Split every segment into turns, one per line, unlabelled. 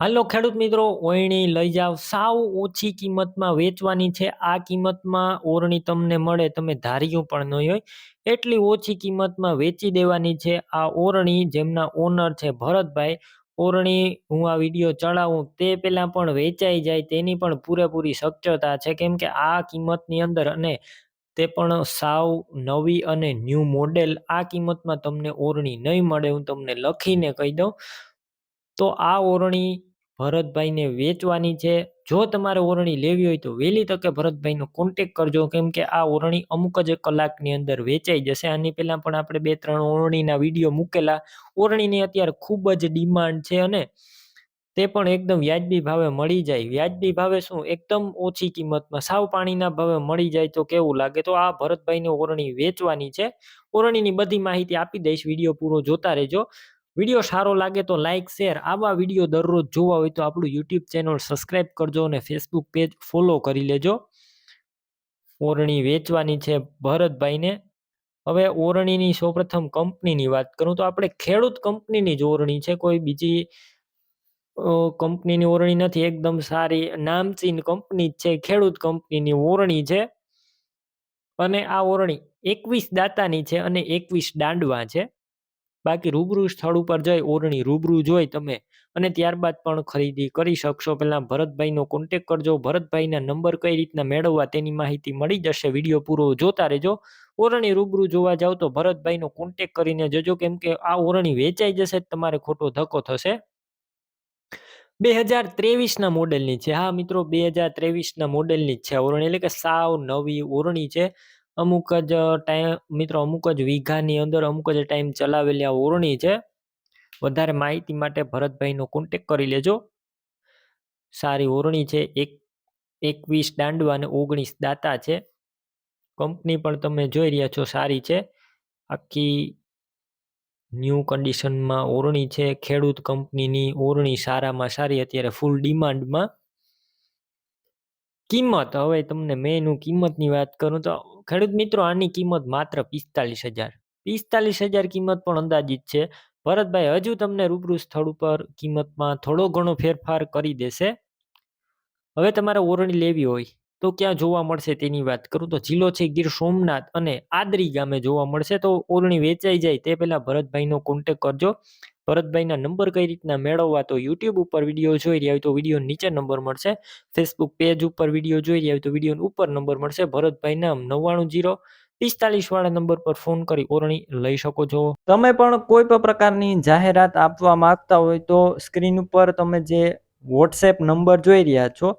હાલો ખેડૂત મિત્રો ઓયણી લઈ જાવ સાવ ઓછી કિંમતમાં વેચવાની છે. આ કિંમતમાં ઓરણી તમને મળે, તમે ધાર્યું પણ નહીં હોય. એટલી ઓછી કિંમતમાં વેચી દેવાની છે. આ ઓરણી જેમના ઓનર છે ભરતભાઈ, ઓરણી હું આ વીડિયો ચડાવું, તે પહેલાં પણ વેચાઈ જાય, તેની પણ પૂરેપૂરી શક્યતા છે. કેમ કે આ કિંમતની અંદર અને તે પણ સાવ નવી અને ન્યૂ મોડેલ, આ કિંમતમાં તમને ઓરણી નહીં મળે, હું તમને લખીને કહી દઉં. તો આ ઓરણી ભરતભાઈને વેચવાની છે. જો તમારે ઓરણી લેવી હોય તો વહેલી તકે ભરતભાઈનો કોન્ટેક કરજો. કેમ કે આ ઓરણી અમુક જ કલાકની અંદર વેચાઈ જશે. આની પહેલાં પણ આપણે બે ત્રણ ઓરણીના વીડિયો મૂકેલા. ઓરણીની અત્યારે ખૂબ જ ડિમાન્ડ છે અને તે પણ એકદમ વ્યાજબી ભાવે મળી જાય. વ્યાજબી ભાવે શું? એકદમ ઓછી કિંમતમાં. સાવ પાણીના ભાવે મળી જાય તો કેવું લાગે? તો આ ભરતભાઈને ઓરણી વેચવાની છે. ઓરણીની બધી માહિતી આપી દઈશ. વીડિયો પૂરો જોતા રહેજો. વીડિયો સારો લાગે તો લાઇક શેર આવા વીડિયો દરરોજ જોવા હોય તો આપણું યુટ્યુબ ચેનલ સબસ્ક્રાઈબ કરજો અને ફેસબુક પેજ ફોલો કરી લેજો. ઓરણી વેચવાની છે ભરતભાઈને. હવે ઓરણીની સૌપ્રથમ કંપનીની વાત કરું તો આપણે ખેડૂત કંપનીની જ ઓરણી છે. કોઈ બીજી કંપનીની ઓરણી નથી. એકદમ સારી નામચીન કંપની છે. ખેડૂત કંપનીની ઓરણી છે. અને આ ઓરણી એકવીસ દાતાની છે અને એકવીસ દાંડવા છે. બાકી રૂબરૂ સ્થળ ઉપર જઈ ઓરણી રૂબરૂ જોઈ તમે અને ત્યારબાદ પણ ખરીદી કરી શકશો. પહેલાં ભરતભાઈનો કોન્ટેક કરજો. ભરતભાઈના નંબર કઈ રીતના મેળવવા તેની માહિતી મળી જશે. વીડિયો પૂરો જોતા રહેજો. ઓરણી રૂબરૂ જોવા જાવ તો ભરતભાઈનો કોન્ટેક કરીને જજો. કેમ કે આ ઓરણી વેચાઈ જશે, તમારે ખોટો ધક્કો થશે. બે હજાર ત્રેવીસના મોડેલની છે. હા મિત્રો, બે હજાર ત્રેવીસના મોડેલની જ છે ઓરણી. એટલે કે સાવ નવી ઓરણી છે. અમુક જ ટાઈમ મિત્રો અમુક જ વીઘાની અંદર અમુક જ ટાઈમ ચલાવેલી આ ઓરણી છે. વધારે માહિતી માટે ભરતભાઈનો કોન્ટેક કરી લેજો. સારી ઓરણી છે, એક, એકવીસ દાંડવા અને ઓગણીસ દાતા છે. કંપની પણ તમે જોઈ રહ્યા છો સારી છે. આખી ન્યૂ કન્ડિશનમાં ઓરણી છે, ખેડૂત કંપનીની ઓરણી સારામાં સારી, અત્યારે ફૂલ ડિમાન્ડમાં કિંમત, હવે તમને મેનું કિંમતની વાત કરું તો ખેડૂત મિત્રો, આની કિંમત માત્ર પિસ્તાલીસ હજાર. પિસ્તાલીસ હજાર કિંમત પણ અંદાજિત છે. ભરતભાઈ, હજુ તમને રૂબરૂ સ્થળ ઉપર કિંમતમાં થોડો ઘણો ફેરફાર કરી દેશે. હવે તમારે ઓરણી લેવી હોય તો ક્યાં જોવા મળશે તેની વાત કરું. તો જિલ્લો છે ગીર સોમનાથ અને આદરી ગામે જોવા મળશે. તો ઓરણી વેચાઈ જાય તે પહેલા ભરતભાઈનો કોન્ટેક કરજો. ભરતભાઈના નંબર કઈ રીતના મેળવવા તો યુટ્યુબ ઉપર વીડિયો જોઈ રહ્યા હોય તો વીડિયો નીચે નંબર મળશે. ફેસબુક પેજ ઉપર વીડિયો જોઈ રહ્યા હોય તો વીડિયો ઉપર નંબર મળશે. ભરતભાઈના નવ્વાણું જીરો પિસ્તાલીસ વાળા નંબર પર ફોન કરી ઓરણી લઈ શકો છો. તમે પણ કોઈ પણ પ્રકારની જાહેરાત આપવા માંગતા હોય તો સ્ક્રીન ઉપર તમે જે વોટ્સએપ નંબર જોઈ રહ્યા છો,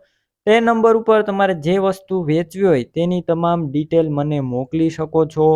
તે નંબર ઉપર તમારે જે વસ્તુ વેચવી હોય તેની તમામ ડિટેલ મને મોકલી શકો છો.